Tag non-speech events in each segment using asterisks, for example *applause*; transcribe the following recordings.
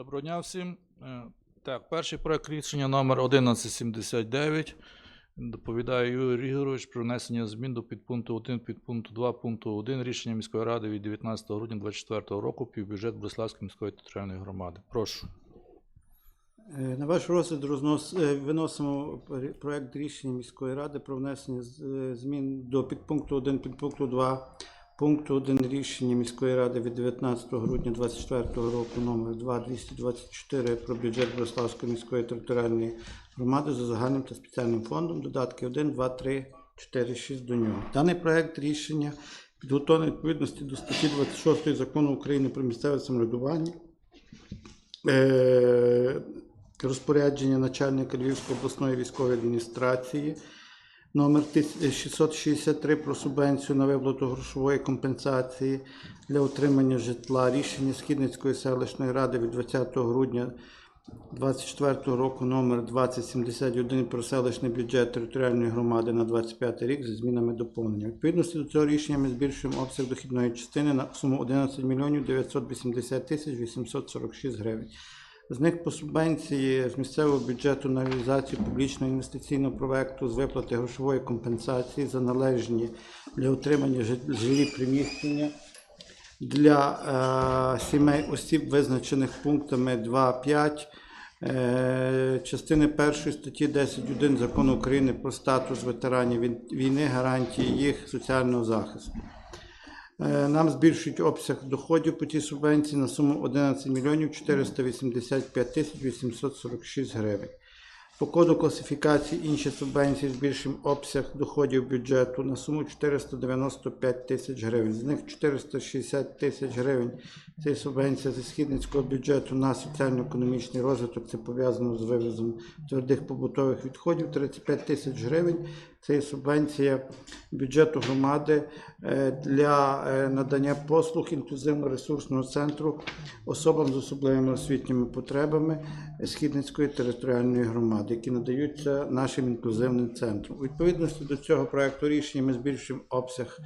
Доброго дня всім. Е, Так, перший проект рішення номер 1179. Доповідає Юрій Ігорович про внесення змін до підпункту 1 підпункту 2 пункту 1 рішення міської ради від 19 грудня 2024 року півбюджет Бориславської міської територіальної громади. Прошу. Е, На ваш розгляд рознос, е, виносимо проект рішення міської ради про внесення змін до підпункту 1 підпункту 2 пункту 1 рішення міської ради від 19 грудня 2024 року номер 2224 про бюджет Бориславської міської територіальної громади за загальним та спеціальним фондом додатки 1, 2, 3, 4, 6 до нього. Даний проект рішення підготовлений відповідності до статті 26 закону України про місцеве самоврядування. Е, розпорядження начальника Львівської обласної військової адміністрації номер 663 про субвенцію на виплату грошової компенсації для отримання житла. Рішення Східницької селищної ради від 20 грудня 24 року номер 2071 про селищний бюджет територіальної громади на 25 рік зі змінами доповнення. Відповідності до цього рішення ми збільшуємо обсяг дохідної частини на суму 11 мільйонів 980 тисяч 846 гривень. З них по субвенції з місцевого бюджету на реалізацію публічного інвестиційного проекту з виплати грошової компенсації за належні для отримання жилі приміщення для е, сімей осіб, визначених пунктами 2.5 е, частини першої статті 10.1 Закону України про статус ветеранів війни, гарантії їх соціального захисту. Е, Нам збільшують обсяг доходів по тій субвенції на суму 11 мільйонів 485 тисяч 846 гривень. По коду класифікації інші субвенції збільшуємо обсяг доходів бюджету на суму 495 тисяч гривень. З них 460 тисяч гривень це субвенція зі східницького бюджету на соціально-економічний розвиток. Це пов'язано з вивозом твердих побутових відходів. 35 тисяч гривень. Це є субвенція бюджету громади е, для е, надання послуг інклюзивно-ресурсного центру особам з особливими освітніми потребами Східницької територіальної громади, які надаються нашим інклюзивним центром. У відповідності до цього проекту рішення ми збільшуємо обсяг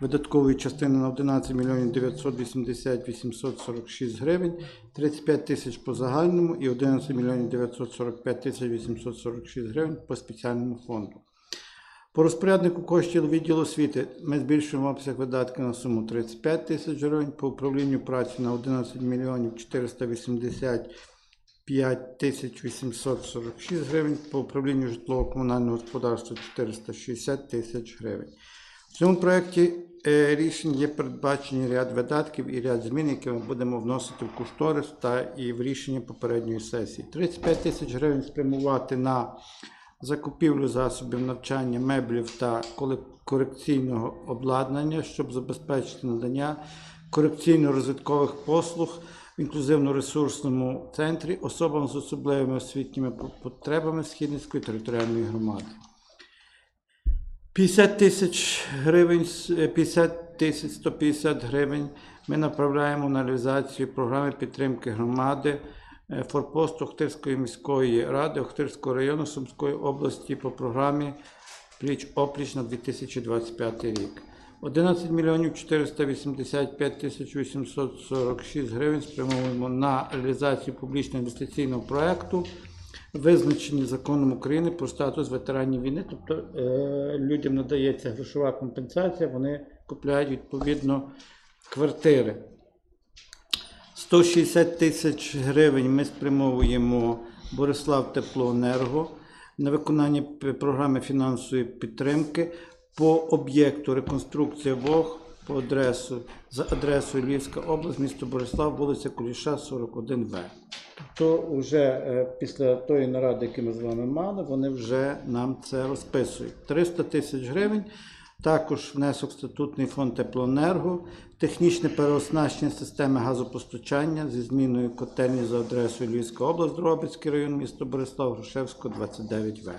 видаткової частини на 11 мільйонів 980 846 гривень, 35 тисяч по загальному і 11 мільйонів 945 тисяч 846 гривень по спеціальному фонду. По розпоряднику коштів відділу освіти ми збільшуємо обсяг видатків на суму 35 тисяч гривень, по управлінню праці на 11 мільйонів 485 тисяч 846 гривень, по управлінню житлово-комунального господарства 460 тисяч гривень. В цьому проєкті е, рішень є передбачені ряд видатків і ряд змін, які ми будемо вносити в кошторис та і в рішення попередньої сесії. 35 тисяч гривень спрямувати на закупівлю засобів навчання, меблів та корекційного обладнання, щоб забезпечити надання корекційно-розвиткових послуг в інклюзивно-ресурсному центрі особам з особливими освітніми потребами Східницької територіальної громади. 50 тисяч гривень, с- е, 50 тисяч 150 гривень ми направляємо на реалізацію програми підтримки громади е, форпосту Охтирської міської ради Охтирського району Сумської області по програмі Пліч опліч на 2025 рік. 11 мільйонів 485 тисяч 846 гривень спрямовуємо на реалізацію публічного інвестиційного проекту визначені законом України про статус ветеранів війни, тобто е, людям надається грошова компенсація, вони купляють відповідно квартири. 160 тисяч гривень ми спрямовуємо Борислав Теплоенерго на виконання програми фінансової підтримки по об'єкту реконструкція ВОГ по адресу за адресою Львівська область, місто Борислав, вулиця Куліша, 41В. Тобто, вже е, після тої наради, яку ми з вами мали, вони вже нам це розписують. 300 тисяч гривень. Також внесок в статутний фонд теплоенерго, технічне переоснащення системи газопостачання зі зміною котельні за адресою Львівська область, Дробицький район, місто Борислав, Грушевського, 29В.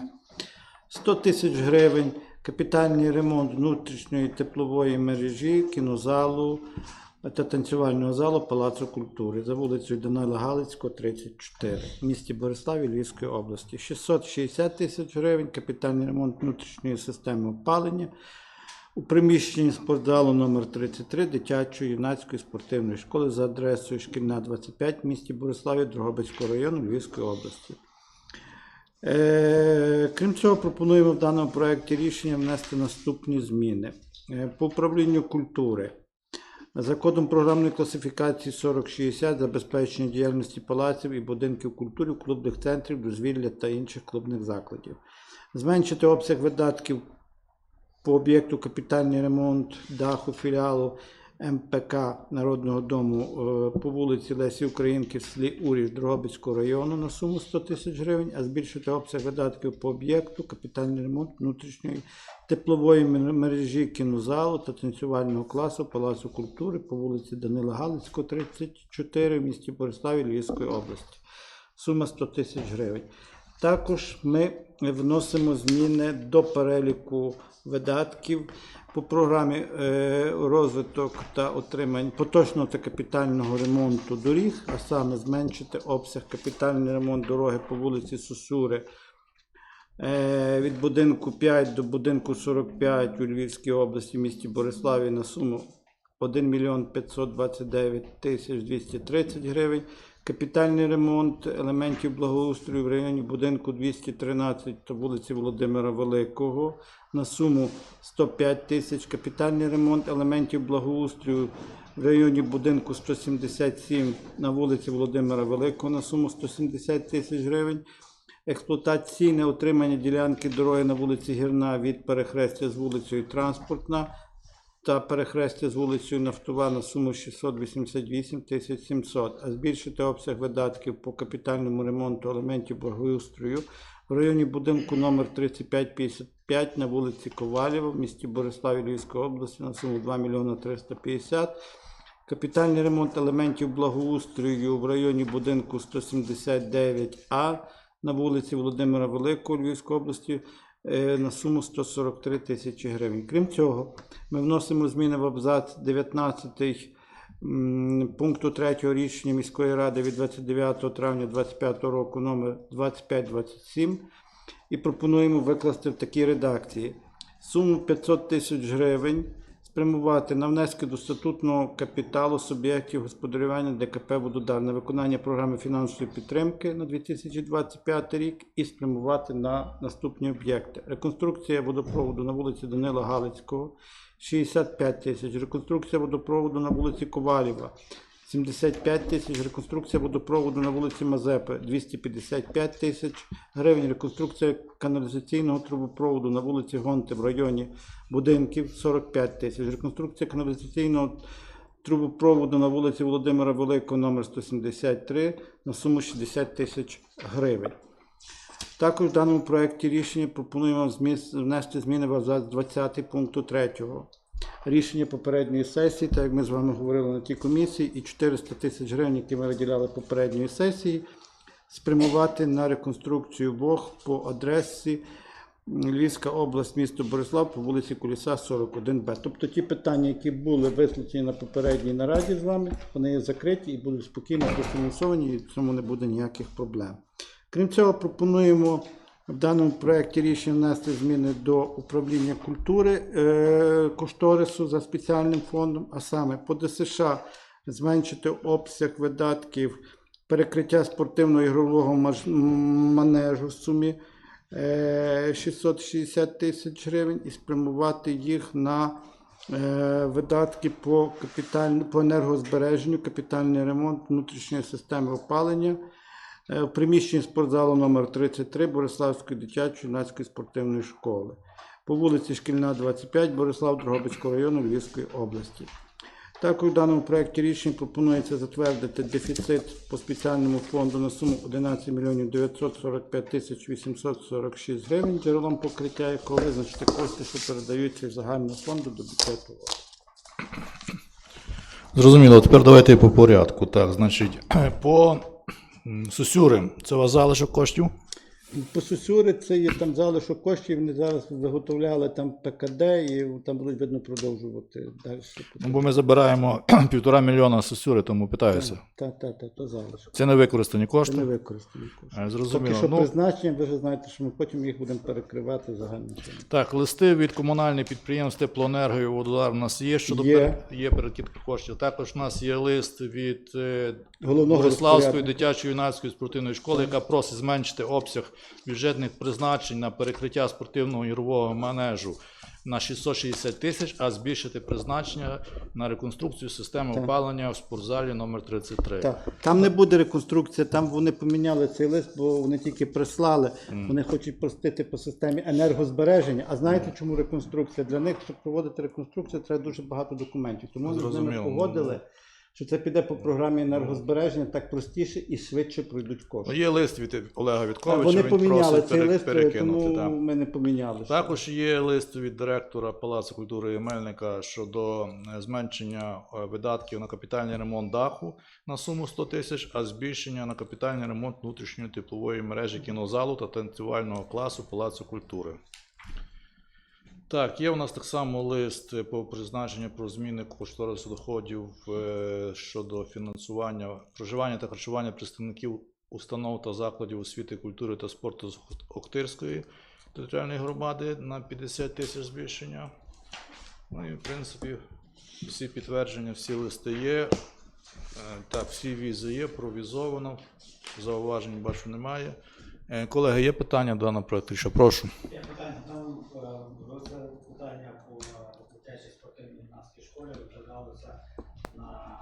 100 тисяч гривень капітальний ремонт внутрішньої теплової мережі, кінозалу та танцювального залу Палацу культури за вулицею Данила Галицького, 34 в місті Бориславі Львівської області. 660 тисяч гривень капітальний ремонт внутрішньої системи опалення у приміщенні спортзалу номер 33 дитячої юнацької спортивної школи за адресою Шкільна 25 в місті Бориславі Дрогобицького району Львівської області. Е, крім цього, пропонуємо в даному проєкті рішення внести наступні зміни. Е, по управлінню культури. За кодом програмної класифікації 4060 забезпечення діяльності палаців і будинків культури, клубних центрів, дозвілля та інших клубних закладів. Зменшити обсяг видатків по об'єкту капітальний ремонт даху філіалу МПК Народного дому е, по вулиці Лесі Українки в селі Уріж Дрогобицького району на суму 100 тисяч гривень, а збільшити обсяг видатків по об'єкту капітальний ремонт внутрішньої теплової мережі кінозалу та танцювального класу Палацу культури по вулиці Данила Галицького, 34 в місті Бориславі Львівської області. Сума 100 тисяч гривень. Також ми вносимо зміни до переліку видатків по програмі е, розвиток та отримання поточного та капітального ремонту доріг, а саме зменшити обсяг капітальний ремонт дороги по вулиці Сосури е, від будинку 5 до будинку 45 у Львівській області, місті Бориславі на суму 1 мільйон 529 тисяч 230 гривень. Капітальний ремонт елементів благоустрою в районі будинку 213 та вулиці Володимира Великого на суму 105 тисяч. Капітальний ремонт елементів благоустрою в районі будинку 177 на вулиці Володимира Великого на суму 170 тисяч гривень. Експлуатаційне утримання ділянки дороги на вулиці Гірна від перехрестя з вулицею Транспортна та перехрестя з вулицею Нафтова на суму 688 тисяч 700, а збільшити обсяг видатків по капітальному ремонту елементів благоустрою в районі будинку номер 3555 на вулиці Ковалєва в місті Бориславі Львівської області на суму 2 мільйона 350 Капітальний ремонт елементів благоустрою в районі будинку 179А на вулиці Володимира Великого Львівської області на суму 143 тисячі гривень. Крім цього, ми вносимо зміни в абзац 19 пункту 3 рішення міської ради від 29 травня 2025 року номер 2527 і пропонуємо викласти в такій редакції. Суму 500 тисяч гривень спрямувати на внески до статутного капіталу суб'єктів господарювання ДКП «Вододар» на виконання програми фінансової підтримки на 2025 рік і спрямувати на наступні об'єкти. Реконструкція водопроводу на вулиці Данила Галицького 65 тисяч, реконструкція водопроводу на вулиці Ковалєва 75 тисяч, реконструкція водопроводу на вулиці Мазепи 255 тисяч гривень, реконструкція каналізаційного трубопроводу на вулиці Гонти в районі будинків 45 тисяч, реконструкція каналізаційного трубопроводу на вулиці Володимира Великого номер 173 на суму 60 тисяч гривень. Також в даному проєкті рішення пропонуємо внести зміни в абзац 20 пункту 3 рішення попередньої сесії, так як ми з вами говорили на тій комісії, і 400 тисяч гривень, які ми виділяли попередньої сесії, спрямувати на реконструкцію ВОГ по адресі Львівська область, місто Борислав по вулиці Куліса 41Б. Тобто ті питання, які були висвітлені на попередній нараді з вами, вони є закриті і будуть спокійно профінансовані, і в цьому не буде ніяких проблем. Крім цього, пропонуємо в даному проєкті рішення внести зміни до управління культури е, кошторису за спеціальним фондом, а саме по ДСШ зменшити обсяг видатків перекриття спортивно-ігрового манежу в сумі е, 660 тисяч гривень і спрямувати їх на е, видатки по, по енергозбереженню, капітальний ремонт внутрішньої системи опалення. е, в приміщенні спортзалу номер 33 Бориславської дитячої юнацької спортивної школи по вулиці Шкільна, 25 Борислав Дрогобицького району Львівської області. Також в даному проєкті рішень пропонується затвердити дефіцит по спеціальному фонду на суму 11 мільйонів 945 тисяч 846 гривень, джерелом покриття якого визначити кошти, що передаються з загального фонду до бюджету. Зрозуміло, тепер давайте по порядку. Так, значить, *clears throat* по Сусюри, це у вас залишок коштів? По Сусюри це є там залишок коштів, вони зараз виготовляли там ПКД і там будуть видно продовжувати далі. Ну, бо ми забираємо *clears throat* півтора мільйона сосюри, тому питаюся. Так, так, так, то залишок. Це не використані Це не використані кошти. Е, Поки Зрозуміло. що Ну, призначення, ви вже знаєте, що ми потім їх будемо перекривати загальним чином. так, листи від комунальних підприємств Теплоенерго і Вододар у нас є щодо Є. пер- є перекидка коштів. Також у нас є лист від е, Головного Бориславської дитячої юнацької спортивної школи, яка просить зменшити обсяг бюджетних призначень на перекриття спортивного ігрового манежу на 660 тисяч, а збільшити призначення на реконструкцію системи Так. опалення в спортзалі номер 33. Так, там не буде реконструкції, там вони поміняли цей лист, бо вони тільки прислали. Вони хочуть простити по системі енергозбереження. А знаєте, чому реконструкція? Для них, щоб проводити реконструкцію, треба дуже багато документів. Тому вони з ними погодили, що це піде по програмі енергозбереження так простіше і швидше пройдуть Ну, кошти. Є лист від Олега Вітковича, вони він поміняли просить цей лист, перекинути. тому так. ми не поміняли. Також є лист від директора Палацу культури Мельника щодо е, зменшення е, видатків на капітальний ремонт даху на суму 100 тисяч, а збільшення на капітальний ремонт внутрішньої теплової мережі кінозалу та танцювального класу Палацу культури. Так, є у нас так само лист е, по призначенню про зміни кошторису доходів е, щодо фінансування проживання та харчування представників установ та закладів освіти, культури та спорту з Охтирської територіальної громади на 50 тисяч збільшення. Ну і в принципі всі підтвердження, всі листи є. Е, Так, всі візи є, провізовано. Зауважень бачу немає. Е, Колеги, є питання до даного проекту? Що прошу. Я питання, там е, розгляд питання по е, дитячій спортивній гімнастській школі розглядалося на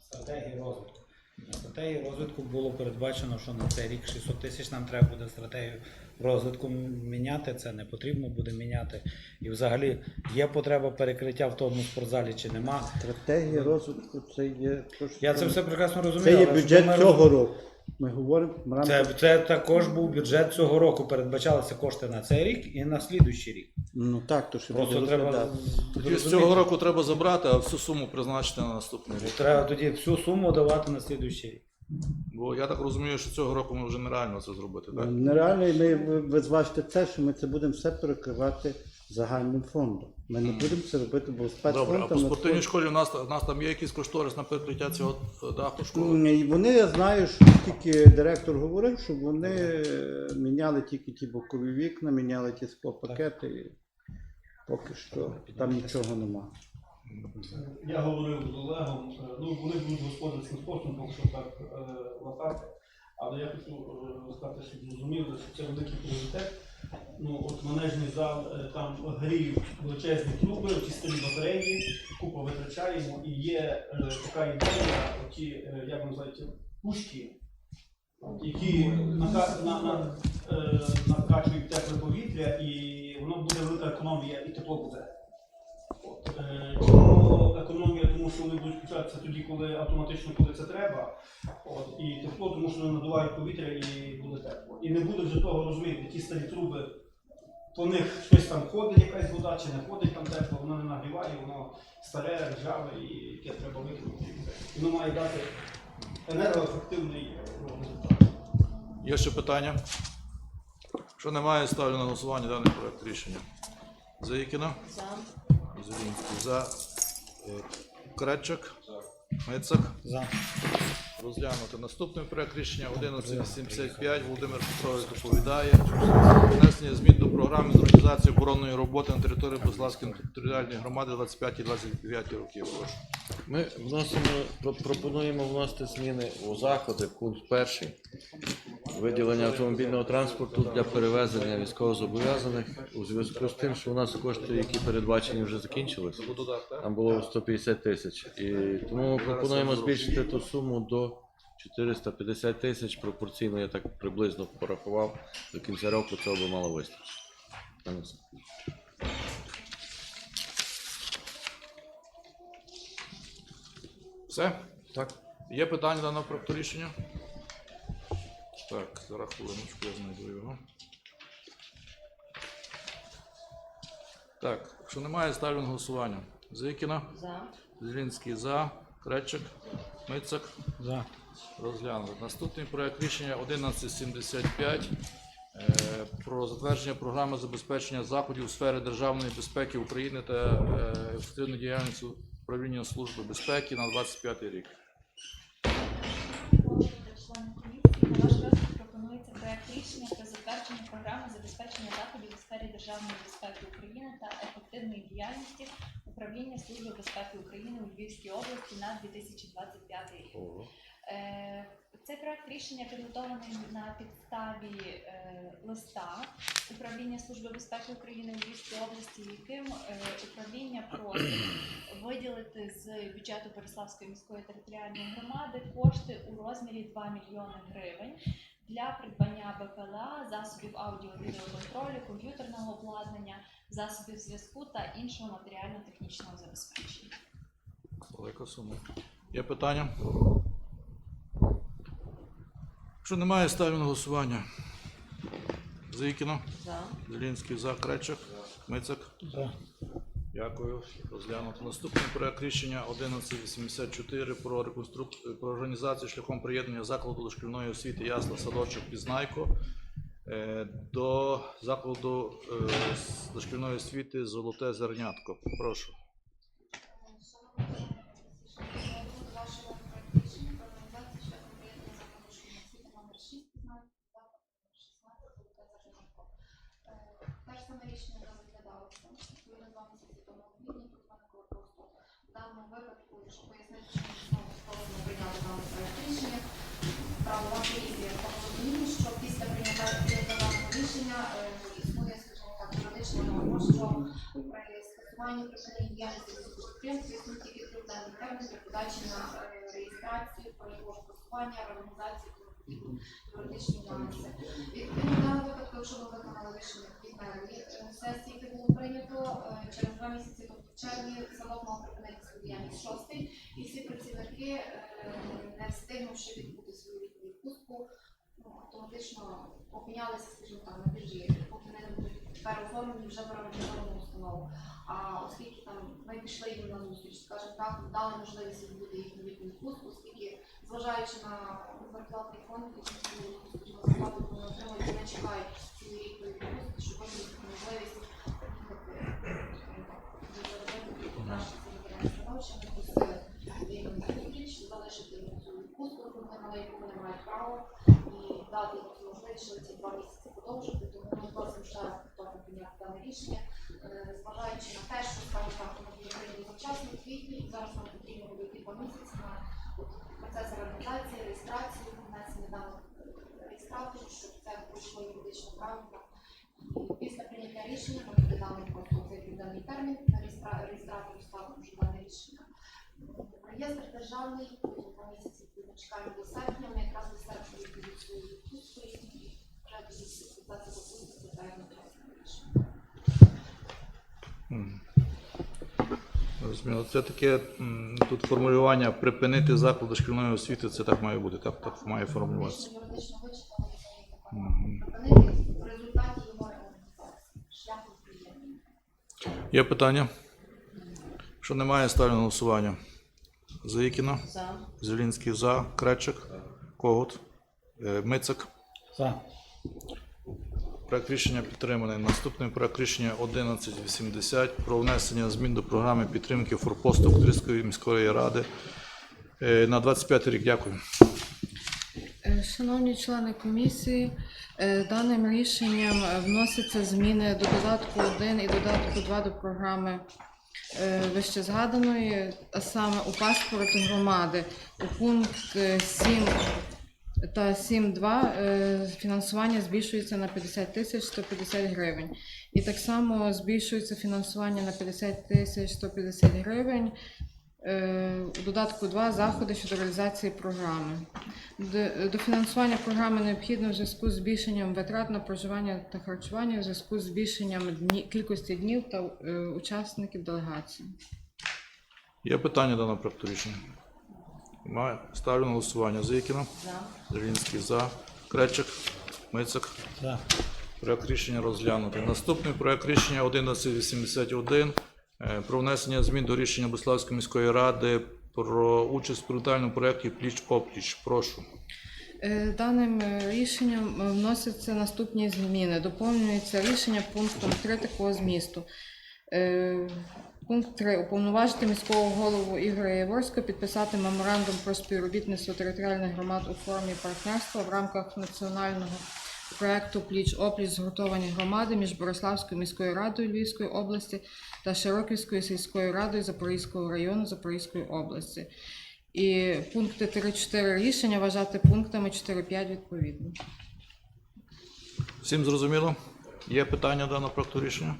стратегії розвитку. На стратегії розвитку було передбачено, що на цей рік 600 тисяч нам треба буде стратегію розвитку міняти. Це не потрібно буде міняти. І взагалі є потреба перекриття в тому спортзалі чи нема. Стратегія розвитку це є. Я це все прекрасно розумію. це є бюджет цього року. Ми говоримо в рамках Це, це також був бюджет цього року. Передбачалися кошти на цей рік і на слідуючий рік. Ну так, то що Просто треба. Тоді з цього року треба забрати, а всю суму призначити на наступний рік. Треба тоді всю суму давати на слідуючий рік. Бо я так розумію, що цього року ми вже нереально це зробити, так? Нереально, і ми ви- ви зважте те, що ми це будемо все перекривати загальним фондом. Ми не будемо це робити, бо спецфонд Добре, а по спортивній школі у нас, у нас там є якийсь кошторис на перекриття цього е, даху школи? М, вони, я знаю, що тільки директор говорив, що вони е, міняли тільки ті бокові вікна, міняли ті склопакети. І поки що там нічого нема. Я говорив з Олегом, е, ну вони будуть господарським спортом, поки що так латати. Але я хочу сказати, щоб зрозуміли, що це великий пріоритет. Ну, от манежний зал, е, там гріють величезні труби, ті батареї, купу витрачаємо. І є е, така ідея, ті, е, як називаєте, пушки, які нака- на, на, накачують тепле повітря, і воно буде велика економія, і тепло буде. От, Чому економія? Тому що вони будуть включатися тоді, коли автоматично, коли це треба. От, і тепло, тому що вони надувають повітря і буде тепло. І не буде вже того розуміти, ті старі труби, по них щось там ходить, якась вода, чи не ходить там тепло, воно не нагріває, воно старе, ржаве і яке треба викинути. і. Воно має дати енергоефективний е, результат. Є ще питання? Якщо немає, ставлю на голосування даний проект рішення. Заїкіна? За. Зелінський за. Кречик? Мицак? За. Розглянути наступний проект рішення 1175. Володимир Петрович доповідає. Внесення змін до програми з організації оборонної роботи на території Пославської територіальної громади 25-29 років. Ми вносимо, пропонуємо вносити зміни у заходи, пункт перший. Виділення автомобільного транспорту для перевезення військовозобов'язаних у зв'язку з тим, що у нас кошти, які передбачені, вже закінчились. Там було 150 тисяч. І тому ми пропонуємо збільшити ту суму до 450 тисяч. Пропорційно я так приблизно порахував. До кінця року цього би мало вистачити. Все. Так. Є питання даного проекту рішення? Так, зараз хвилиночку я знайду його. Так, якщо немає, ставлю на голосування. Зикіна, За. Зелінський за, Кречик, Мицак, За. Розглянути. Наступний проект рішення 1175 е, про затвердження програми забезпечення заходів у сфері державної безпеки України та е, ефективної діяльності управління Служби безпеки на 25 рік. Члени комісії, на ваш розгляд пропонується проект рішення про затвердження програми забезпечення заходів у сфері державної безпеки України та ефективної діяльності управління Служби безпеки України у Львівській області на 2025 рік. Е, Цей проект рішення підготовлений на підставі е, листа управління Служби безпеки України у Львівській області, яким е, управління просить виділити з бюджету Бориславської міської територіальної громади кошти у розмірі 2 мільйони гривень для придбання БПЛА, засобів аудіо-відеоконтролю, комп'ютерного обладнання, засобів зв'язку та іншого матеріально-технічного забезпечення. Велика сума. Є питання? Якщо немає, ставлю на голосування. Зайкіно, За. Зелінський за, Кречик, Мицик. Дякую. Розглянуто. Наступний проект рішення 1184 про реконструк... про організацію шляхом приєднання закладу дошкільної освіти Ясла Садочок Пізнайко е, до закладу е, дошкільної освіти Золоте Зернятко. Прошу. Вашого проекту рішення про організацію шляхом приєднання закладу шкільної освіти номер 6 16 та 16 Золоте Зернятко. Е, Те ж саме рішення розглядалося відповідно два місяці тому у квітні, тут виникло просто в даному випадку, щоб пояснити, що знову школи не прийняли даний проект рішення. Правова колізія в тому що після прийняття даного рішення е, існує, скажімо так, юридична норма, що при скасуванні припинення діяльності підприємств існує тільки триденний термін для подачі на е, реєстрацію, про його скасування, організацію юридичні нюанси. Відповідно, в випадку, якщо ми виконали рішення квітневої е, сесії, яке було прийнято е, через два місяці, тобто в червні садок мав припинити свою діяльність шостий, і всі працівники, е, не встигнувши відбути свою відпустку, ну, автоматично опинялися, скажімо так, на біржі, поки не будуть тепер оформлені вже переорганізовану установу. А оскільки там ми пішли їм на зустріч, скажімо так, дали можливість відбути їхню відпустку, оскільки зважаючи на зарплатний фонд, зарплату отримують, вони чекають цієї літньої відпустки, щоб потім можливість їхати покращити матеріальне становище, ми просили їм на зустріч, залишити їм цю відпустку, яку вони яку мають право, і дати можливість, ці два місяці продовжити, тому ми просимо ще раз повторно прийняти дане рішення, Е, зважаючи на те, що скажімо так, ми прийняли завчасно квітні, зараз нам потрібно буде два місяці на процес організації, реєстрацію, внесення даних е, реєстраторів, щоб це пройшло юридично правильно. Після прийняття рішення ми передали просто цей південний термін, реєстра- реєстратору ставимо вже дане рішення. Реєстр державний, потім місяці чекаємо до серпня, ми якраз до серпня відповідь свою відпустку і вже тоді просимо рішення. Мгм. Розуміло. Це таке тут формулювання припинити заклад дошкільної освіти, це так має бути, так, так має формулюватися. Юридично вичитано, це є така Мгм. припинити в результаті його реалізації шляхом приєднання. Є питання? Що немає, ставлю на голосування. Заїкіна, За. Зелінський за, Кречик, Когут, е, Мицик. За. Проект рішення підтриманий. Наступний проект рішення 1180 про внесення змін до програми підтримки форпосту Кудрівської міської ради е, на 25 рік. Дякую. Е, Шановні члени комісії, е, даним рішенням е, вносяться зміни до додатку 1 і додатку 2 до програми вище згаданої, а саме у паспорт громади у пункт е, 7 та 7.2 е, фінансування збільшується на 50 тисяч 150 гривень. І так само збільшується фінансування на 50 тисяч 150 гривень е, у додатку 2 заходи щодо реалізації програми. До, до фінансування програми необхідно в зв'язку з збільшенням витрат на проживання та харчування, в зв'язку з збільшенням дні, кількості днів та е, учасників делегації. Є питання до проекту рішення? Немає. Ставлю на голосування. Заїкіна, За. Зелінський за, Кречик, Мицик. За. Проект рішення розглянути. Наступний проект рішення 1181 е, про внесення змін до рішення Буславської міської ради про участь в експериментальному проєкті Пліч-Опліч. Прошу. Е, Даним е, рішенням е, вносяться наступні зміни. Доповнюється рішення пунктом 3 такого змісту. Е, Пункт 3. Уповноважити міського голову Ігоря Яворського підписати меморандум про співробітництво територіальних громад у формі партнерства в рамках національного проекту Пліч опліч згуртовані громади між Бориславською міською радою Львівської області та Широківською сільською радою Запорізького району Запорізької області. І пункти 3-4 рішення вважати пунктами 4-5 відповідно. Всім зрозуміло? Є питання даного проекту рішення?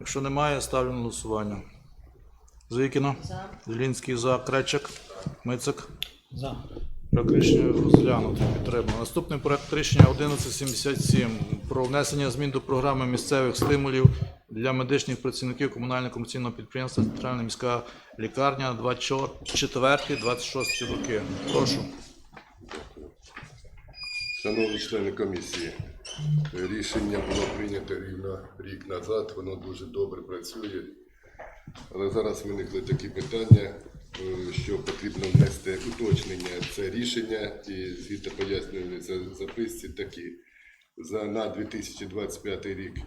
Якщо немає, ставлю на голосування. Звікіна. За. Зелінський за. Кречик. Мицик. За. Проект рішення розглянути підтримано. Наступний проект рішення 1177 про внесення змін до програми місцевих стимулів для медичних працівників комунального комерційного підприємства Центральна міська лікарня 24-26 роки. Прошу. Шановні члени комісії, рішення було прийнято рівно рік назад, воно дуже добре працює. Але зараз виникли такі питання, що потрібно внести уточнення. Це рішення і звідти пояснювали за записці такі. За на 2025 рік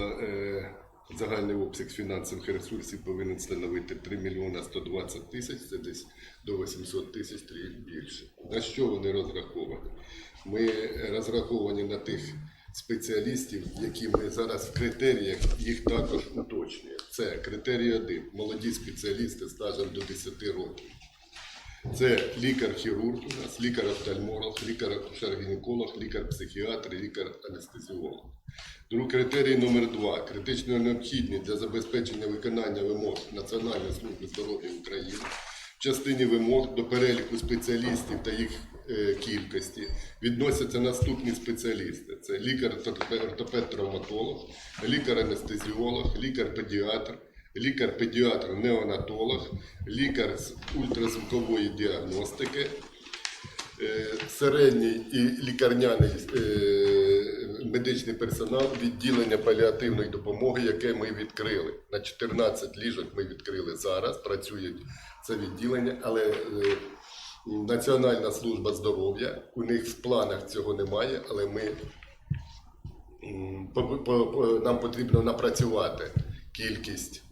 е, загальний обсяг фінансових ресурсів повинен становити 3 мільйона 120 тисяч, це десь до 800 тисяч більше. На що вони розраховані? Ми розраховані на тих спеціалістів, які ми зараз в критеріях їх також уточнюємо. Це критерій один молоді спеціалісти стажем до 10 років. Це лікар-хірург у нас, лікар-офтальмолог, лікар-акушер-гінеколог, лікар-психіатр, лікар-анестезіолог. Другий критерій номер два критично необхідні для забезпечення виконання вимог Національної служби здоров'я України в частині вимог до переліку спеціалістів та їх кількості відносяться наступні спеціалісти: це лікар-ортопед-травматолог, лікар-анестезіолог, лікар-педіатр, лікар-педіатр-неонатолог, лікар з ультразвукової діагностики, е, середній і лікарняний е, медичний персонал відділення паліативної допомоги, яке ми відкрили. На 14 ліжок ми відкрили зараз, працюють це відділення, але е, Національна служба здоров'я, у них в планах цього немає, але ми нам потрібно напрацювати кількість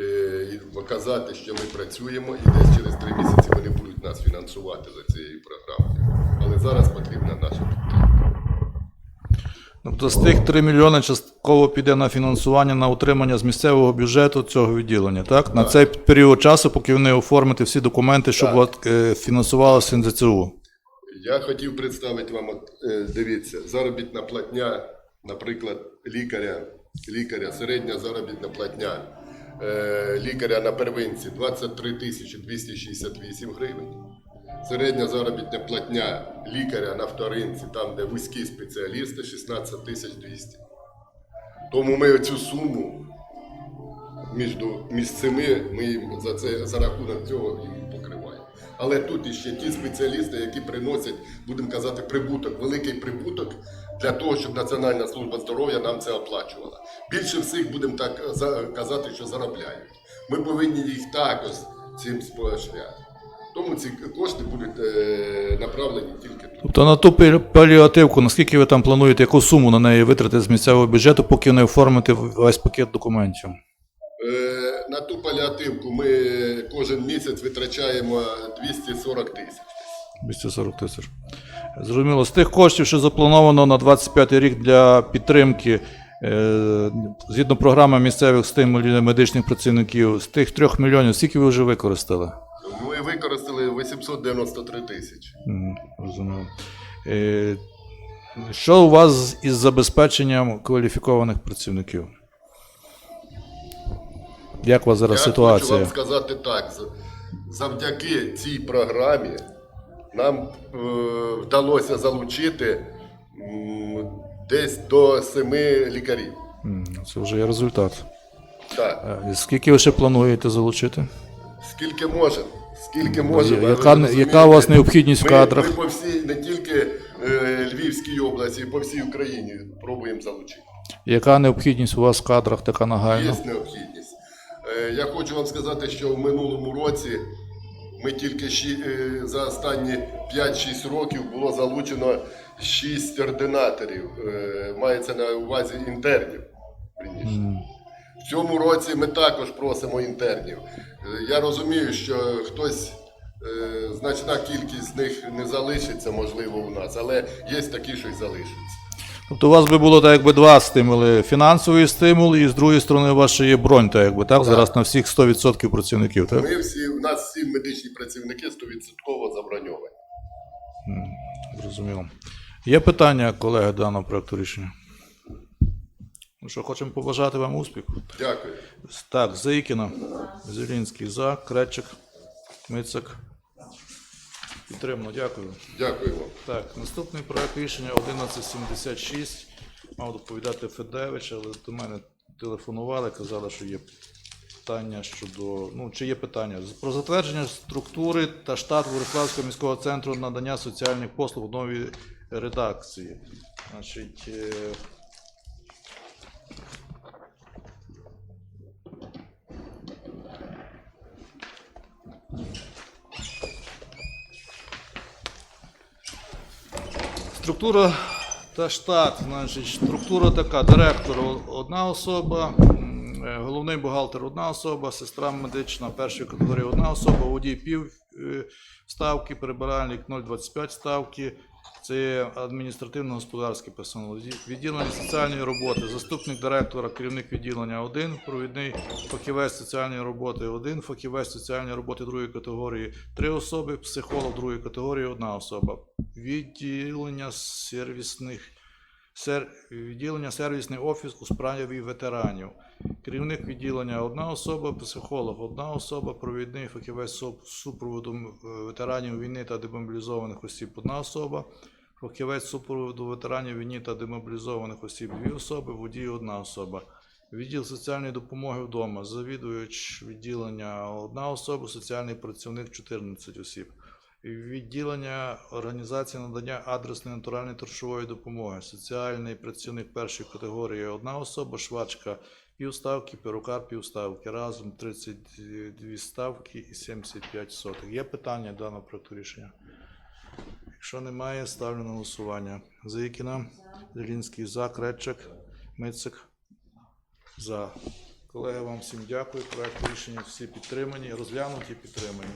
е, і показати, що ми працюємо, і десь через три місяці вони будуть нас фінансувати за цією програмою. Але зараз потрібна наша. Тобто з тих 3 мільйони частково піде на фінансування на утримання з місцевого бюджету цього відділення, так? На цей період часу, поки вони оформити всі документи, щоб Так. е, фінансувалося НЗЦУ. Я хотів представити вам, от, е, дивіться, заробітна платня, наприклад, лікаря, лікаря, середня заробітна платня е, лікаря на первинці 23 тисячі 268 гривень. Середня заробітна платня лікаря на вторинці, там, де вузькі спеціалісти, 16 тисяч 200. Тому ми цю суму між, між цими, ми за, це, за рахунок цього їм покриваємо. Але тут іще ті спеціалісти, які приносять, будемо казати, прибуток, великий прибуток для того, щоб Національна служба здоров'я нам це оплачувала. Більше всіх будемо так казати, що заробляють. Ми повинні їх також цим сполошняти. Тому ці кошти будуть е, направлені тільки тут. Тобто на ту паліативку, наскільки ви там плануєте, яку суму на неї витратити з місцевого бюджету, поки не оформите весь пакет документів? Е, на ту паліативку ми кожен місяць витрачаємо 240 тисяч. 240 тисяч. Зрозуміло, з тих коштів, що заплановано на 25 рік для підтримки, е, згідно програми місцевих стимулів медичних працівників, з тих 3 мільйонів, скільки ви вже використали? Ми використали 893 тисячі. Розумію. Е, Що у вас із забезпеченням кваліфікованих працівників? Як у вас зараз Я ситуація? хочу вам сказати так: з- завдяки цій програмі нам е, вдалося залучити м, десь до семи лікарів. М, Це вже є результат. Так, Е, Скільки ви ще плануєте залучити? скільки можемо. Скільки можемо. Яка- яка у вас необхідність в кадрах? Ми по всій, не тільки е, Львівській області, по всій Україні пробуємо залучити. Яка необхідність у вас в кадрах така нагальна? Є необхідність. Е, Я хочу вам сказати, що в минулому році Ми тільки щі- е, за останні 5-6 років було залучено 6 ординаторів. Е, Мається на увазі інтернів. приміщення. В цьому році ми також просимо інтернів. Е, Я розумію, що хтось, е, значна кількість з них не залишиться, можливо, у нас, але є такі, що й залишаться. Тобто у вас би було так, якби два стимули: фінансовий стимул, і з другої сторони, у вас ще є бронь, так якби так, зараз на всіх 100% працівників, так? Ми всі, у нас всі медичні працівники 100% заброньовані. Зрозуміло. Є питання, колеги, даного проекту рішення? Ну що, хочемо побажати вам успіху. Дякую. Так, Заїкіна, Зелінський за, Кречик, Мицик. Підтримано, дякую. Дякую вам. Так, наступний проект рішення 1176. Мав доповідати Федевич, але до мене телефонували, казали, що є питання щодо. Ну, чи є питання? Про затвердження структури та штат Вориславського міського центру надання соціальних послуг в новій редакції. Значить. Структура та штат, значить, структура така: директор одна особа, е, головний бухгалтер одна особа, сестра медична першої категорії одна особа, водій пів е, ставки, прибиральник 0,25 ставки. Це адміністративно-господарський персонал, відділення соціальної роботи, заступник директора, керівник відділення 1, провідний фахівець соціальної роботи 1, фахівець соціальної роботи другої категорії 3 особи, психолог другої категорії 1 особа. Відділення сервісних сер, відділення сервісний офіс у справі ветеранів. Керівник відділення одна особа, психолог одна особа, провідний фахівець супроводу е, ветеранів війни та демобілізованих осіб одна особа, фахівець супроводу ветеранів війни та демобілізованих осіб дві особи, водій одна особа. Відділ соціальної допомоги вдома, завідувач відділення одна особа, соціальний працівник 14 осіб. Відділення організації надання адресної натуральної грошової допомоги, соціальний працівник першої категорії одна особа, швачка півставки, перукар півставки. Разом 32 ставки і 75 сотих. Є питання даного проекту рішення? Якщо немає, ставлю на голосування. Заїкіна, Зелінський за, Кречик, Мицик за. Колеги, вам всім дякую. Проект рішення всі підтримані, розглянуті, підтримані.